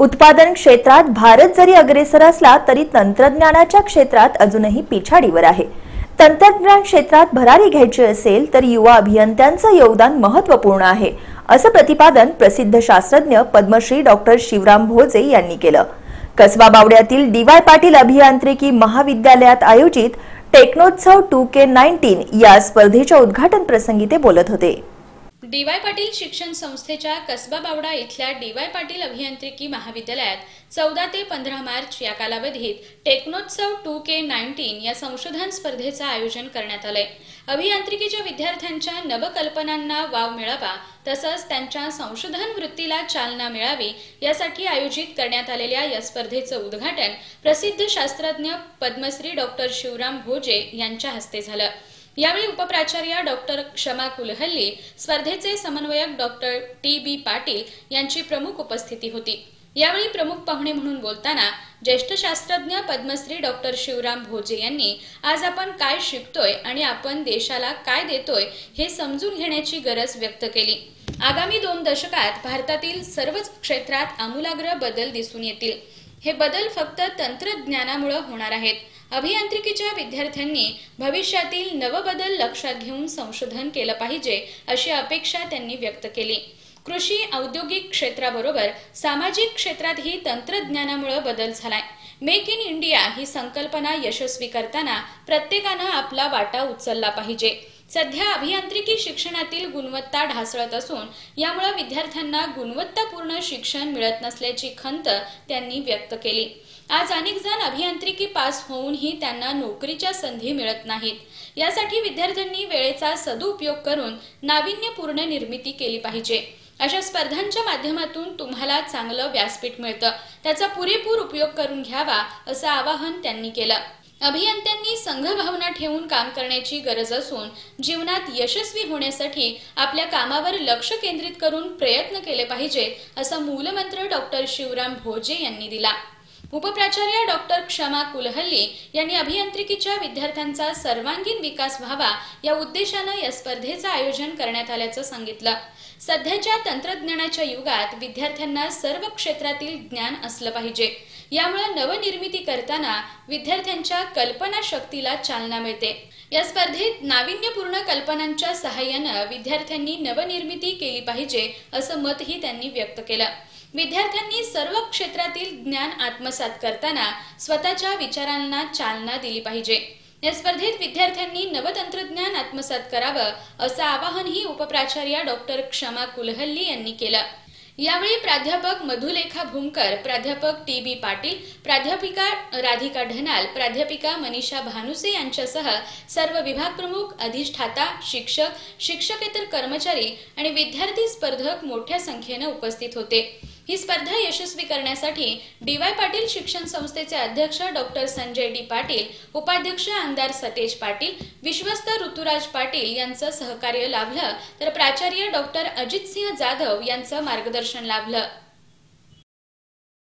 उत्पादन क्षेत्रात भारत जरी अग्रेसर असला तरी तंत्रज्ञानाच्या क्षेत्रात अजूनही पिछाडीवर आहे. तंत्रज्ञान क्षेत्रात भरारी घ्यायची असेल तर युवा अभियंत्यांचं योगदान महत्त्वपूर्ण आहे असं प्रतिपादन प्रसिद्ध शास्त्रज्ञ पद्मश्री डॉक्टर शिवराम भोजे यांनी केलं. कसबा बावड्यातील डीवाय पाटील अभियांत्रिकी महाविद्यालयात आयोजित टेक्नोत्सव टू के नाईन्टीन या स्पर्धेच्या उद्घाटन प्रसंगी ते बोलत होते. डीवाय पाटील शिक्षण संस्थेच्या कसबा बावडा इथल्या डीवाय पाटील अभियांत्रिकी महाविद्यालयात चौदा ते पंधरा मार्च या कालावधीत टेक्नोत्सव टू के नाईन्टीन या संशोधन स्पर्धेचं आयोजन करण्यात आलंय. अभियांत्रिकीच्या विद्यार्थ्यांच्या नवकल्पनांना वाव मिळावा तसंच त्यांच्या संशोधन वृत्तीला चालना मिळावी यासाठी आयोजित करण्यात आलेल्या या स्पर्धेचं उद्घाटन प्रसिद्ध शास्त्रज्ञ पद्मश्री डॉक्टर शिवराम भोजे यांच्या हस्ते झालं. यावेळी उपप्राचार्य डॉक्टर क्षमा कुलहल्ली स्पर्धेचे समन्वयक डॉक्टर टी बी पाटील यांची प्रमुख उपस्थिती होती. यावेळी प्रमुख पाहुणे म्हणून बोलताना ज्येष्ठ शास्त्रज्ञ पद्मश्री डॉक्टर शिवराम भोजे यांनी आज आपण काय शिकतोय आणि आपण देशाला काय देतोय हे समजून घेण्याची गरज व्यक्त केली. आगामी दोन दशकात भारतातील सर्वच क्षेत्रात आमूलाग्र बदल दिसून येतील. हे बदल फक्त तंत्रज्ञानामुळे होणार आहेत. अभियांत्रिकीच्या विद्यार्थ्यांनी भविष्यातील नवबदल लक्षात घेऊन संशोधन केलं पाहिजे अशी अपेक्षा त्यांनी व्यक्त केली. कृषी औद्योगिक क्षेत्राबरोबर सामाजिक क्षेत्रातही तंत्रज्ञानामुळे बदल झालाय. मेक इन इंडिया ही संकल्पना यशस्वी करताना प्रत्येकानं आपला वाटा उचलला पाहिजे. सध्या अभियांत्रिकी शिक्षणातील गुणवत्ता ढासळत असून यामुळे विद्यार्थ्यांना गुणवत्तापूर्ण शिक्षण मिळत नसल्याची खंत त्यांनी व्यक्त केली. आज अनेक जण अभियांत्रिकी पास होऊनही त्यांना नोकरीच्या संधी मिळत नाहीत. यासाठी विद्यार्थ्यांनी वेळेचा सदुपयोग करून नाविन्यपूर्ण निर्मिती केली पाहिजे. अशा स्पर्धांच्या माध्यमातून तुम्हाला चांगलं व्यासपीठ मिळतं. त्याचा पुरेपूर उपयोग करून घ्यावा असं आवाहन त्यांनी केलं. अभियंत्यांनी संघभावना ठेवून काम करण्याची गरज असून जीवनात यशस्वी होण्यासाठी आपल्या कामावर लक्ष केंद्रित करून प्रयत्न केले पाहिजेत असा मूलमंत्र डॉक्टर शिवराम भोजे यांनी दिला. उपप्राचार्य डॉक्टर क्षमा कुलहल्ली यांनी अभियांत्रिकीच्या विद्यार्थ्यांचा सर्वांगीण विकास व्हावा या उद्देशानं या स्पर्धेचं आयोजन करण्यात आल्याचं सांगितलं. सध्याच्या तंत्रज्ञानाच्या युगात विद्यार्थ्यांना सर्व क्षेत्रातील ज्ञान असलं पाहिजे. यामुळे नवनिर्मिती करताना विद्यार्थ्यांच्या कल्पना शक्तीला चालना मिळते. या स्पर्धेत नाविन्यपूर्ण कल्पनांच्या सहाय्यानं विद्यार्थ्यांनी नवनिर्मिती केली पाहिजे असं मतही त्यांनी व्यक्त केलं. विद्यार्थ्यांनी सर्व क्षेत्रातील ज्ञान आत्मसात करताना स्वतःच्या विचारांना चालना दिली पाहिजे. या स्पर्धेत विद्यार्थ्यांनी नवतंत्रज्ञान आत्मसात करावं असं आवाहनही उपप्राचार्य डॉक्टर क्षमा कुलहल्ली यांनी केलं. यावेळी प्राध्यापक मधुलेखा भूमकर प्राध्यापक टी बी पाटील प्राध्यापिका राधिका ढनाल प्राध्यापिका मनीषा भानुसे यांच्यासह सर्व विभाग प्रमुख अधिष्ठाता शिक्षक शिक्षकेतर कर्मचारी आणि विद्यार्थी स्पर्धक मोठ्या संख्येनं उपस्थित होते. ही स्पर्धा यशस्वी करण्यासाठी डीवाय पाटील शिक्षण संस्थेचे अध्यक्ष डॉक्टर संजय डी पाटील उपाध्यक्ष आमदार सतेज पाटील विश्वस्त ऋतुराज पाटील यांचं सहकार्य लाभलं तर प्राचार्य डॉक्टर अजितसिंह जाधव यांचं मार्गदर्शन लाभलं.